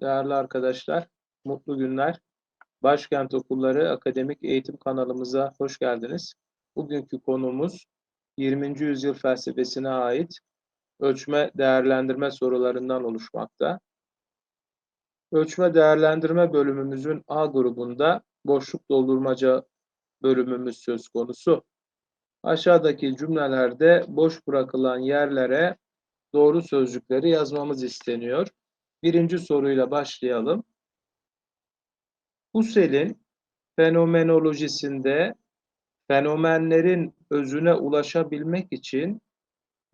Değerli arkadaşlar, mutlu günler. Başkent Okulları Akademik Eğitim kanalımıza hoş geldiniz. Bugünkü konumuz 20. yüzyıl felsefesine ait ölçme değerlendirme sorularından oluşmakta. Ölçme değerlendirme bölümümüzün A grubunda boşluk doldurmaca bölümümüz söz konusu. Aşağıdaki cümlelerde boş bırakılan yerlere doğru sözcükleri yazmamız isteniyor. Birinci soruyla başlayalım. Husserl'in fenomenolojisinde fenomenlerin özüne ulaşabilmek için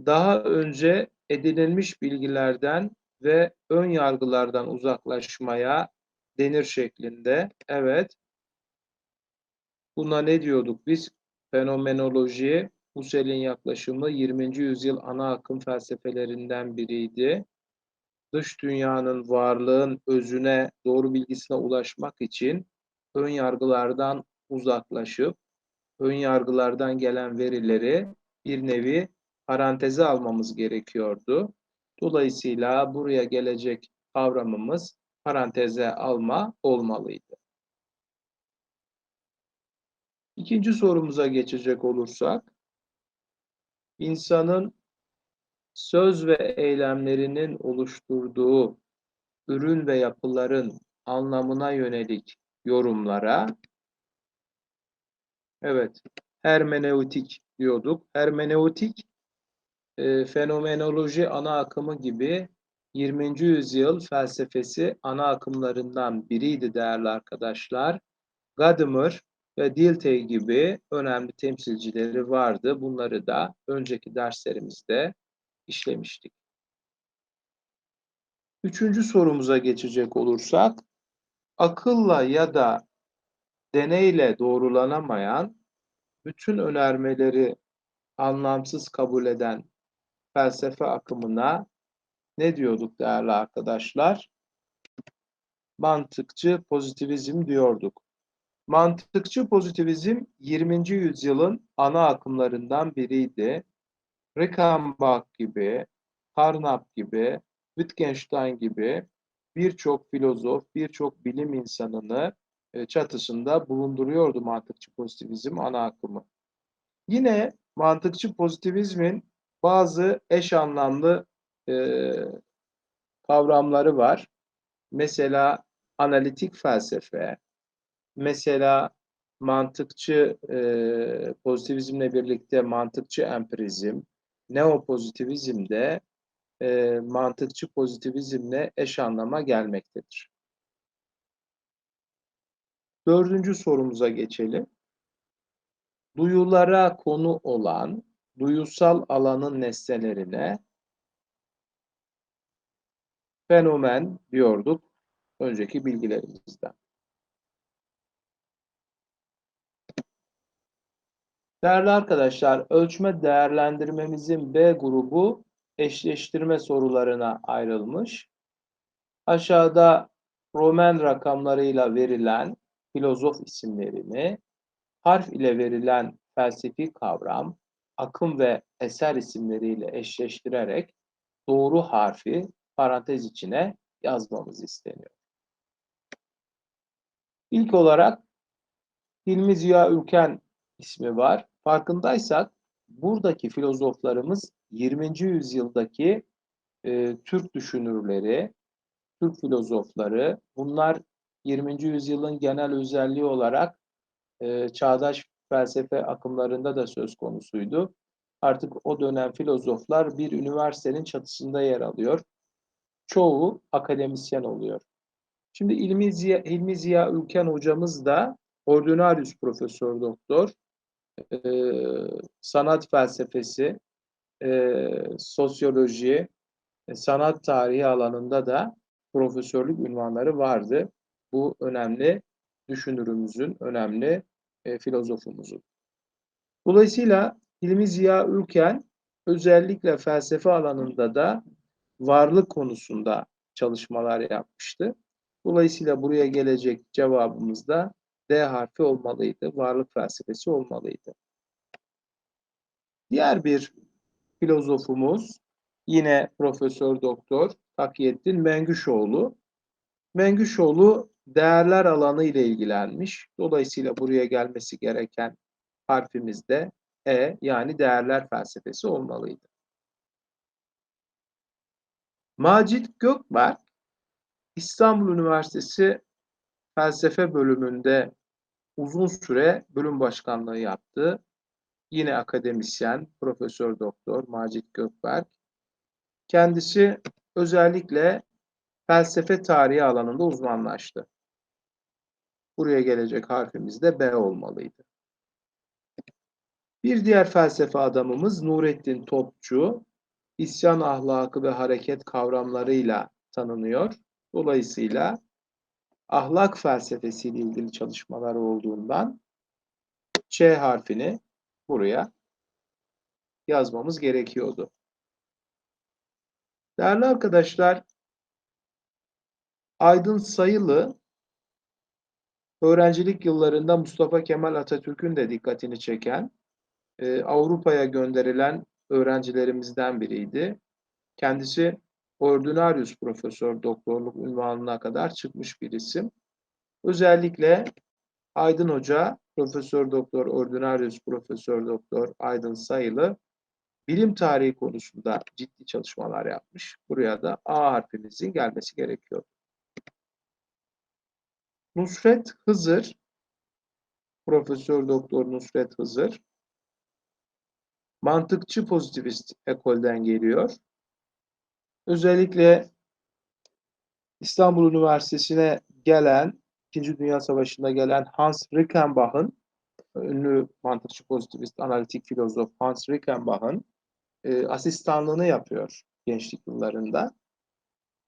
daha önce edinilmiş bilgilerden ve ön yargılardan uzaklaşmaya denir şeklinde. Evet. Buna ne diyorduk biz? Fenomenoloji, Husserl'in yaklaşımı 20. yüzyıl ana akım felsefelerinden biriydi. Dış dünyanın varlığın özüne, doğru bilgisine ulaşmak için ön yargılardan uzaklaşıp ön yargılardan gelen verileri bir nevi paranteze almamız gerekiyordu. Dolayısıyla buraya gelecek kavramımız paranteze alma olmalıydı. İkinci sorumuza geçecek olursak, insanın söz ve eylemlerinin oluşturduğu ürün ve yapıların anlamına yönelik yorumlara evet hermeneutik diyorduk. Hermeneutik e, fenomenoloji ana akımı gibi 20. yüzyıl felsefesi ana akımlarından biriydi değerli arkadaşlar. Gadamer ve Dilthey gibi önemli temsilcileri vardı. Bunları da önceki derslerimizde işlemiştik. Üçüncü sorumuza geçecek olursak, akılla ya da deneyle doğrulanamayan, bütün önermeleri anlamsız kabul eden felsefe akımına ne diyorduk değerli arkadaşlar? Mantıkçı pozitivizm diyorduk. Mantıkçı pozitivizm 20. yüzyılın ana akımlarından biriydi. Reichenbach gibi, Carnap gibi, Wittgenstein gibi birçok filozof, birçok bilim insanını e, çatısında bulunduruyordu mantıkçı pozitivizm ana akımı. Yine mantıkçı pozitivizmin bazı eş anlamlı e, kavramları var. Mesela analitik felsefe, mesela mantıkçı e, pozitivizmle birlikte mantıkçı empirizm, neopozitivizm de e, mantıkçı pozitivizmle eş anlama gelmektedir. Dördüncü sorumuza geçelim. Duyulara konu olan duyusal alanın nesnelerine fenomen diyorduk önceki bilgilerimizden. Değerli arkadaşlar, ölçme değerlendirmemizin B grubu eşleştirme sorularına ayrılmış. Aşağıda Roman rakamlarıyla verilen filozof isimlerini, harf ile verilen felsefi kavram, akım ve eser isimleriyle eşleştirerek doğru harfi parantez içine yazmamız isteniyor. İlk olarak Hilmi Ziya Ülken ismi var. Farkındaysak buradaki filozoflarımız 20. yüzyıldaki e, Türk düşünürleri, Türk filozofları. Bunlar 20. yüzyılın genel özelliği olarak e, çağdaş felsefe akımlarında da söz konusuydu. Artık o dönem filozoflar bir üniversitenin çatısında yer alıyor. Çoğu akademisyen oluyor. Şimdi İlmi Ziya, İlmi Ziya Ülken hocamız da ordinarius profesör doktor, sanat felsefesi, e, sosyoloji, e, sanat tarihi alanında da profesörlük ünvanları vardı. Bu önemli düşünürümüzün, önemli e, filozofumuzun. Dolayısıyla Hilmi Ziya Ülken özellikle felsefe alanında da varlık konusunda çalışmalar yapmıştı. Dolayısıyla buraya gelecek cevabımız da D harfi olmalıydı. Varlık felsefesi olmalıydı. Diğer bir filozofumuz yine Profesör Doktor Takiyettin Mengüşoğlu. Mengüşoğlu değerler alanı ile ilgilenmiş. Dolayısıyla buraya gelmesi gereken harfimiz de E yani değerler felsefesi olmalıydı. Macit Gökberk İstanbul Üniversitesi Felsefe bölümünde uzun süre bölüm başkanlığı yaptı. Yine akademisyen, Profesör Doktor Macit Gökberk. Kendisi özellikle felsefe tarihi alanında uzmanlaştı. Buraya gelecek harfimiz de B olmalıydı. Bir diğer felsefe adamımız Nurettin Topçu, isyan ahlakı ve hareket kavramlarıyla tanınıyor. Dolayısıyla ahlak felsefesiyle ilgili çalışmaları olduğundan Ç harfini buraya yazmamız gerekiyordu. Değerli arkadaşlar, Aydın Sayılı öğrencilik yıllarında Mustafa Kemal Atatürk'ün de dikkatini çeken e, Avrupa'ya gönderilen öğrencilerimizden biriydi. Kendisi Ordinarius Profesör Doktorluk unvanına kadar çıkmış bir isim. Özellikle Aydın Hoca, Profesör Doktor Ordinarius Profesör Doktor Aydın Sayılı bilim tarihi konusunda ciddi çalışmalar yapmış. Buraya da A harfimizin gelmesi gerekiyor. Nusret Hızır, Profesör Doktor Nusret Hızır, mantıkçı pozitivist ekolden geliyor. Özellikle İstanbul Üniversitesi'ne gelen, İkinci Dünya Savaşı'nda gelen Hans Rickenbach'ın, ünlü mantıkçı pozitivist analitik filozof Hans Rickenbach'ın e, asistanlığını yapıyor gençlik yıllarında.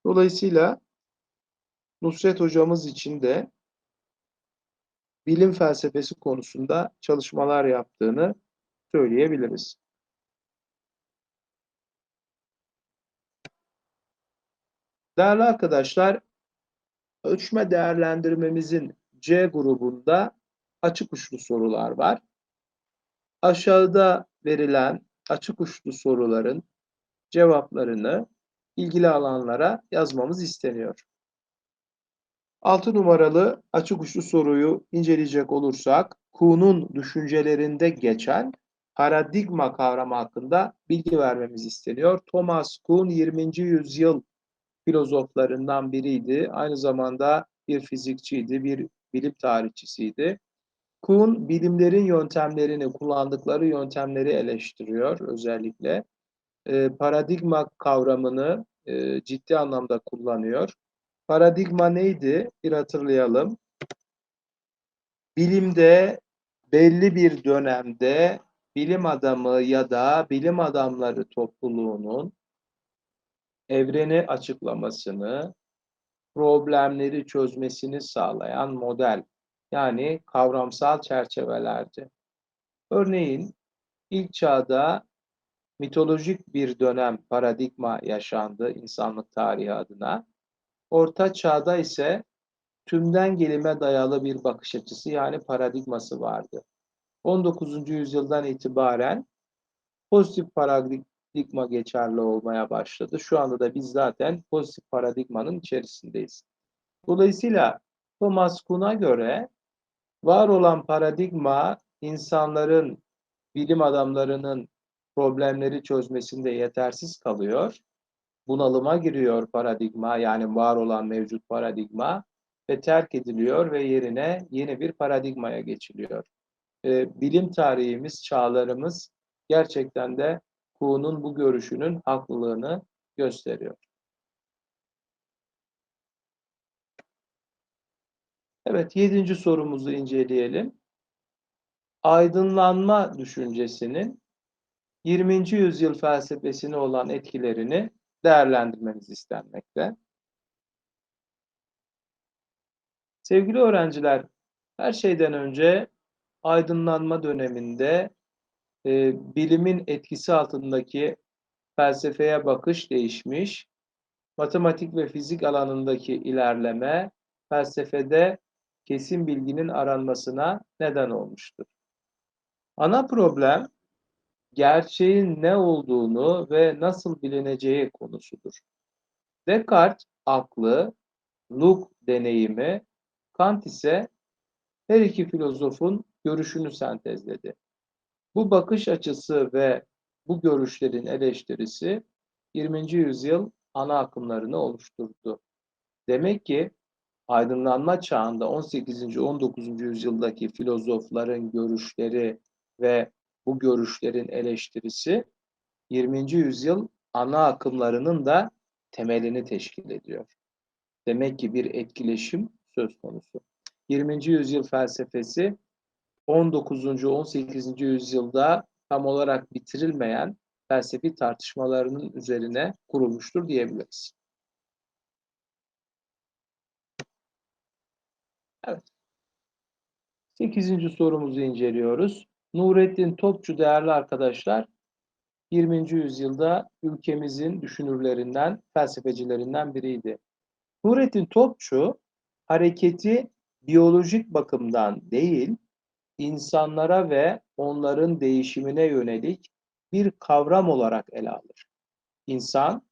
Dolayısıyla Nusret hocamız için de bilim felsefesi konusunda çalışmalar yaptığını söyleyebiliriz. Değerli arkadaşlar, ölçme değerlendirmemizin C grubunda açık uçlu sorular var. Aşağıda verilen açık uçlu soruların cevaplarını ilgili alanlara yazmamız isteniyor. 6 numaralı açık uçlu soruyu inceleyecek olursak, Kuhn'un düşüncelerinde geçen paradigma kavramı hakkında bilgi vermemiz isteniyor. Thomas Kuhn 20. yüzyıl filozoflarından biriydi. Aynı zamanda bir fizikçiydi, bir bilim tarihçisiydi. Kuhn bilimlerin yöntemlerini, kullandıkları yöntemleri eleştiriyor özellikle. E, paradigma kavramını e, ciddi anlamda kullanıyor. Paradigma neydi? Bir hatırlayalım. Bilimde belli bir dönemde bilim adamı ya da bilim adamları topluluğunun evreni açıklamasını, problemleri çözmesini sağlayan model yani kavramsal çerçevelerdi. Örneğin ilk çağda mitolojik bir dönem paradigma yaşandı insanlık tarihi adına. Orta çağda ise tümden gelime dayalı bir bakış açısı yani paradigması vardı. 19. yüzyıldan itibaren pozitif paradigma geçerli olmaya başladı. Şu anda da biz zaten pozitif paradigmanın içerisindeyiz. Dolayısıyla Thomas Kuhn'a göre var olan paradigma insanların, bilim adamlarının problemleri çözmesinde yetersiz kalıyor. Bunalıma giriyor paradigma yani var olan mevcut paradigma ve terk ediliyor ve yerine yeni bir paradigmaya geçiliyor. Ee, bilim tarihimiz, çağlarımız gerçekten de Kuhn'un bu görüşünün haklılığını gösteriyor. Evet, yedinci sorumuzu inceleyelim. Aydınlanma düşüncesinin 20. yüzyıl felsefesine olan etkilerini değerlendirmemiz istenmekte. Sevgili öğrenciler, her şeyden önce aydınlanma döneminde e, bilimin etkisi altındaki felsefeye bakış değişmiş, matematik ve fizik alanındaki ilerleme felsefede kesin bilginin aranmasına neden olmuştur. Ana problem gerçeğin ne olduğunu ve nasıl bilineceği konusudur. Descartes aklı Luke deneyimi, Kant ise her iki filozofun görüşünü sentezledi. Bu bakış açısı ve bu görüşlerin eleştirisi 20. yüzyıl ana akımlarını oluşturdu. Demek ki aydınlanma çağında 18. 19. yüzyıldaki filozofların görüşleri ve bu görüşlerin eleştirisi 20. yüzyıl ana akımlarının da temelini teşkil ediyor. Demek ki bir etkileşim söz konusu. 20. yüzyıl felsefesi 19. 18. yüzyılda tam olarak bitirilmeyen felsefi tartışmalarının üzerine kurulmuştur diyebiliriz. Evet. 8. sorumuzu inceliyoruz. Nurettin Topçu değerli arkadaşlar 20. yüzyılda ülkemizin düşünürlerinden, felsefecilerinden biriydi. Nurettin Topçu hareketi biyolojik bakımdan değil, insanlara ve onların değişimine yönelik bir kavram olarak ele alır. İnsan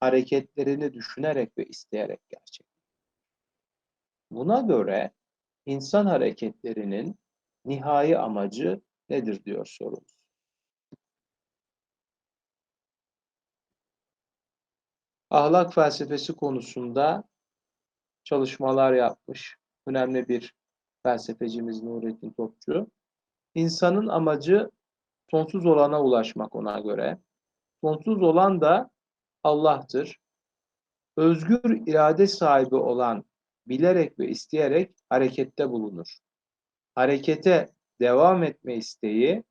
hareketlerini düşünerek ve isteyerek gerçekleştirir. Buna göre insan hareketlerinin nihai amacı nedir diyor sorumuz. Ahlak felsefesi konusunda çalışmalar yapmış önemli bir felsefecimiz Nurettin Topçu. İnsanın amacı sonsuz olana ulaşmak ona göre. Sonsuz olan da Allah'tır. Özgür irade sahibi olan bilerek ve isteyerek harekette bulunur. Harekete devam etme isteği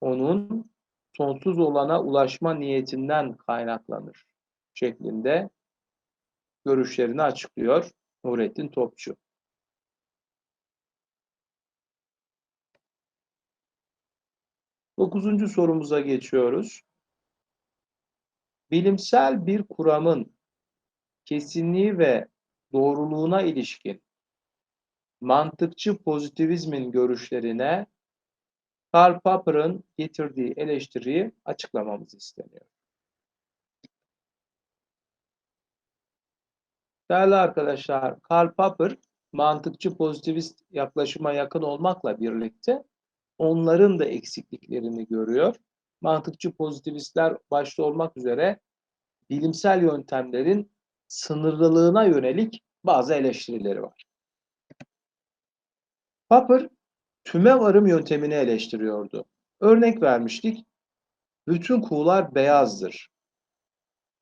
onun sonsuz olana ulaşma niyetinden kaynaklanır şeklinde görüşlerini açıklıyor Nurettin Topçu. Dokuzuncu sorumuza geçiyoruz. Bilimsel bir kuramın kesinliği ve doğruluğuna ilişkin mantıkçı pozitivizmin görüşlerine Karl Popper'ın getirdiği eleştiriyi açıklamamız isteniyor. Değerli arkadaşlar, Karl Popper mantıkçı pozitivist yaklaşıma yakın olmakla birlikte onların da eksikliklerini görüyor. Mantıkçı pozitivistler başta olmak üzere bilimsel yöntemlerin sınırlılığına yönelik bazı eleştirileri var. Popper tüme varım yöntemini eleştiriyordu. Örnek vermiştik. Bütün kuğular beyazdır.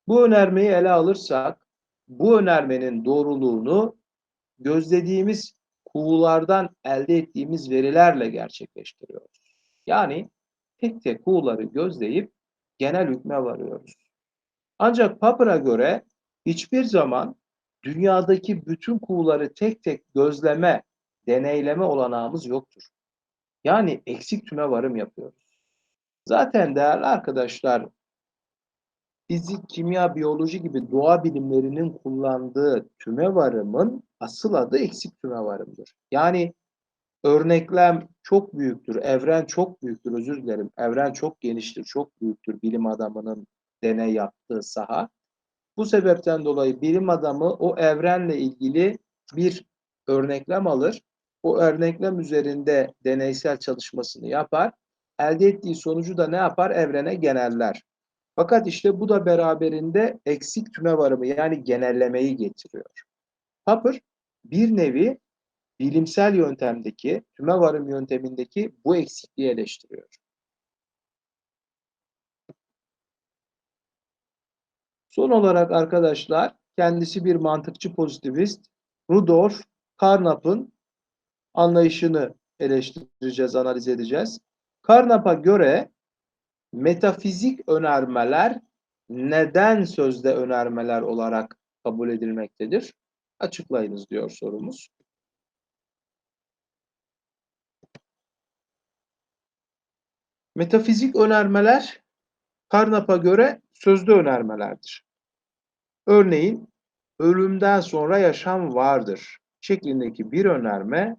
Bu önermeyi ele alırsak bu önermenin doğruluğunu gözlediğimiz kuğulardan elde ettiğimiz verilerle gerçekleştiriyoruz. Yani tek tek kuğuları gözleyip genel hükme varıyoruz. Ancak Popper'a göre hiçbir zaman dünyadaki bütün kuğuları tek tek gözleme, deneyleme olanağımız yoktur. Yani eksik tüme varım yapıyoruz. Zaten değerli arkadaşlar fizik, kimya, biyoloji gibi doğa bilimlerinin kullandığı tüme varımın asıl adı eksik tüme varımdır. Yani örneklem çok büyüktür, evren çok büyüktür, özür dilerim. Evren çok geniştir, çok büyüktür bilim adamının deney yaptığı saha. Bu sebepten dolayı bilim adamı o evrenle ilgili bir örneklem alır. O örneklem üzerinde deneysel çalışmasını yapar. Elde ettiği sonucu da ne yapar? Evrene geneller. Fakat işte bu da beraberinde eksik tüme varımı yani genellemeyi getiriyor. Popper bir nevi bilimsel yöntemdeki, tüme varım yöntemindeki bu eksikliği eleştiriyor. Son olarak arkadaşlar kendisi bir mantıkçı pozitivist Rudolf Carnap'ın anlayışını eleştireceğiz, analiz edeceğiz. Carnap'a göre metafizik önermeler neden sözde önermeler olarak kabul edilmektedir? Açıklayınız diyor sorumuz. Metafizik önermeler Carnap'a göre sözde önermelerdir. Örneğin ölümden sonra yaşam vardır şeklindeki bir önerme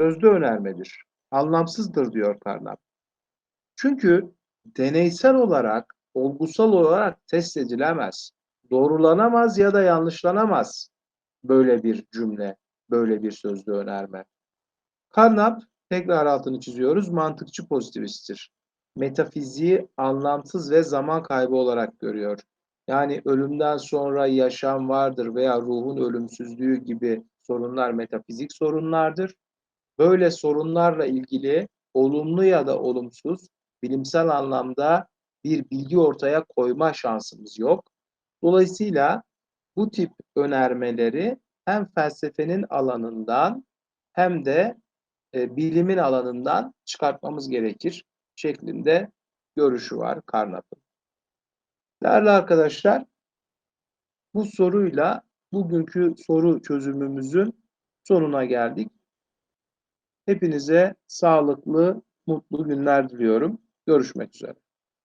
sözde önermedir. Anlamsızdır diyor Carnap. Çünkü deneysel olarak, olgusal olarak test edilemez, doğrulanamaz ya da yanlışlanamaz. Böyle bir cümle, böyle bir sözlü önerme. Carnap, tekrar altını çiziyoruz, mantıkçı pozitivisttir. Metafiziği anlamsız ve zaman kaybı olarak görüyor. Yani ölümden sonra yaşam vardır veya ruhun ölümsüzlüğü gibi sorunlar metafizik sorunlardır. Böyle sorunlarla ilgili olumlu ya da olumsuz bilimsel anlamda bir bilgi ortaya koyma şansımız yok. Dolayısıyla bu tip önermeleri hem felsefenin alanından hem de e, bilimin alanından çıkartmamız gerekir şeklinde görüşü var Carnap'ın. Değerli arkadaşlar, bu soruyla bugünkü soru çözümümüzün sonuna geldik. Hepinize sağlıklı, mutlu günler diliyorum. Görüşmek üzere.